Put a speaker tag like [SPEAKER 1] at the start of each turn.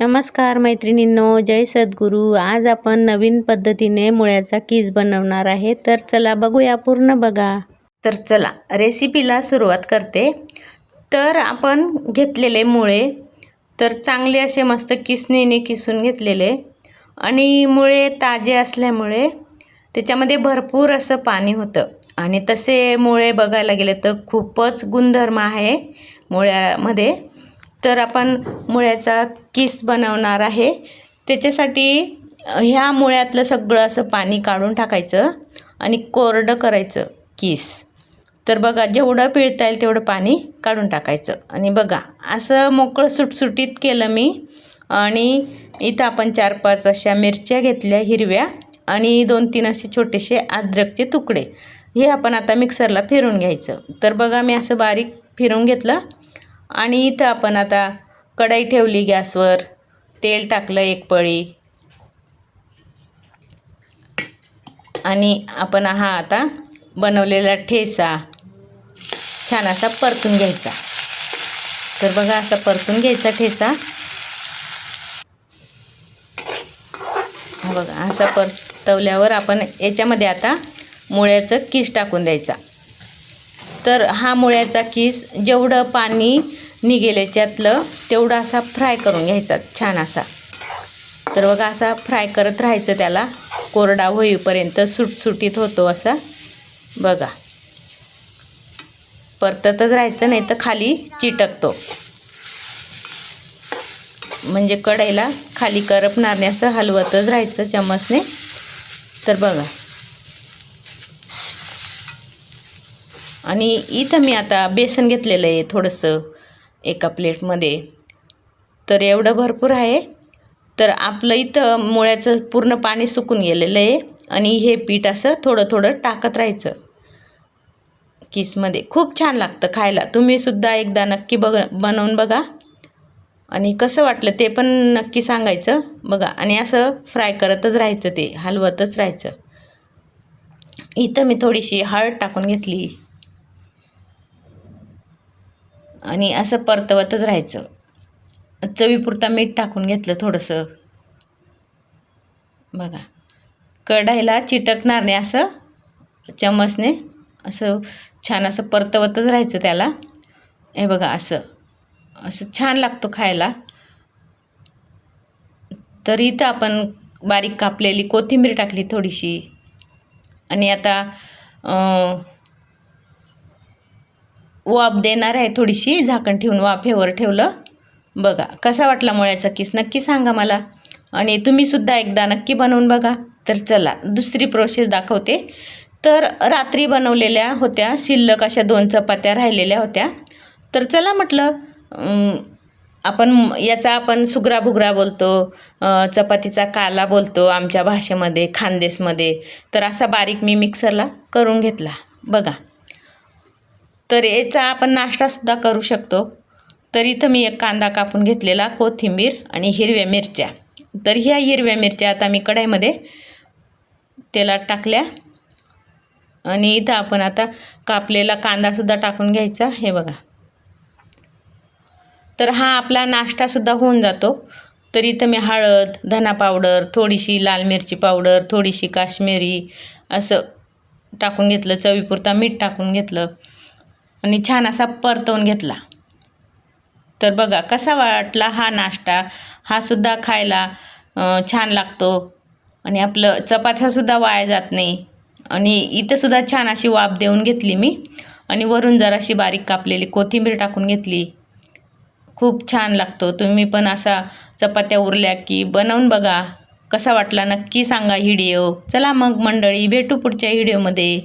[SPEAKER 1] नमस्कार मैत्रिणींनो जय सद्गुरू. आज आपण नवीन पद्धतीने मुळ्याचा कीस बनवणार आहे. तर चला बघूया पूर्ण बघा. तर चला रेसिपीला सुरुवात करते. तर आपण घेतलेले मुळे तर चांगले असे मस्त किसणीने किसून घेतलेले. आणि मुळे ताजे असल्यामुळे त्याच्यामध्ये भरपूर असं पाणी होतं. आणि तसे मुळे बघायला गेले तर खूपच गुणधर्म आहे मुळ्यामध्ये. तर आपण मुळ्याचा किस बनवणार आहे? त्याच्यासाठी ह्या मुळ्यातलं सगळं असं पाणी काढून टाकायचं आणि कोरडं करायचं किस. तर बघा जेवढं पिळता येईल तेवढं पाणी काढून टाकायचं. आणि बघा असं मोकळं सुटसुटीत केलं मी. आणि इथं आपण चार पाच अशा मिरच्या घेतल्या हिरव्या आणि दोन तीन असे छोटेसे अद्रकचे तुकडे. हे आपण आता मिक्सरला फिरून घ्यायचं. तर बघा मी असं बारीक फिरून घेतलं. आणि इथं आपण आता कढई ठेवली गॅसवर. तेल टाकलं एक पळी. आणि आपण हा आता बनवलेला ठेसा छान असा परतून घ्यायचा. तर बघा असा परतून घ्यायचा ठेसा बघा असा परतवल्यावर आपण याच्यामध्ये आता मुळ्याचं किस टाकून द्यायचा. तर हा मुळ्याचा किस जेवढं पाणी निघेल याच्यातलं तेवढा असा फ्राय करून घ्यायचा छान असा. तर बघा असा फ्राय करत राहायचं त्याला. कोरडा होईपर्यंत सुटसुटीत होतो असा. बघा. परततच राहायचं नाही तर खाली चिटकतो. म्हणजे कढईला खाली करपणार नाही असं हलवतच राहायचं चम्मचने. तर बघा. आणि इथं मी आता बेसन घेतलेलं आहे थोडंसं. एका प्लेटमध्ये. तर एवढं भरपूर आहे. तर आपलं इथं मुळ्याचं पूर्ण पाणी सुकून गेलेलं आहे आणि हे पीठ असं थोडं थोडं टाकत राहायचं. किसमध्ये. खूप छान लागतं खायला. तुम्हीसुद्धा एकदा नक्की बघ बनवून बघा. आणि कसं वाटलं ते पण नक्की सांगायचं. बघा. आणि असं फ्राय करतच राहायचं ते. हलवतच राहायचं. इथं मी थोडीशी हळद टाकून घेतली. आणि असं परतवतच राहायचं. चवीपुरता मीठ टाकून घेतलं थोडंसं. बघा. कढाईला चिटकणार नाही असं. चमचने असं छान असं परतवतच राहायचं त्याला. हे बघा असं. असं छान लागतो खायला. तर इथं आपण बारीक कापलेली कोथिंबीर टाकली थोडीशी. आणि आता वाफ देणार आहे थोडीशी झाकण ठेवून वाफेवर ठेवलं. बघा कसा वाटला मुळ्याचा किस? नक्की सांगा मला. आणि तुम्हीसुद्धा एकदा नक्की बनवून बघा. तर चला दुसरी प्रोसेस दाखवते. तर रात्री बनवलेल्या होत्या शिल्लक अशा दोन चपात्या राहिलेल्या होत्या. तर चला म्हटलं आपण याचा आपण सुगराभुगरा बोलतो चपातीचा काला बोलतो आमच्या भाषेमध्ये खानदेशमध्ये. तर असा बारीक मी मिक्सरला करून घेतला. बघा. तर याचा आपण नाश्तासुद्धा करू शकतो. तर इथं मी एक कांदा कापून घेतलेला कोथिंबीर आणि हिरव्या मिरच्या. तर ह्या हिरव्या मिरच्या आता मी कढाईमध्ये तेलात टाकल्या. आणि इथं आपण आता कापलेला कांदासुद्धा टाकून घ्यायचा हे बघा. तर हा आपला नाश्तासुद्धा होऊन जातो. तर इथं मी हळद धना पावडर थोडीशी लाल मिरची पावडर थोडीशी काश्मीरी असं टाकून घेतलं चवीपुरता मीठ टाकून घेतलं. आणि छान असा परतवून घेतला. तर बघा कसा वाटला हा नाश्ता? हा सुद्धा खायला छान लागतो. आणि आपलं चपात्यासुद्धा वाया जात नाही. आणि इथंसुद्धा छान अशी वाफ देऊन घेतली मी. आणि वरून जराशी बारीक कापलेली कोथिंबीर टाकून घेतली. खूप छान लागतो. तुम्ही पण असा चपात्या उरल्या की बनवून बघा. कसा वाटला नक्की सांगा व्हिडिओ चला मग मंडळी भेटू पुढच्या व्हिडिओमध्ये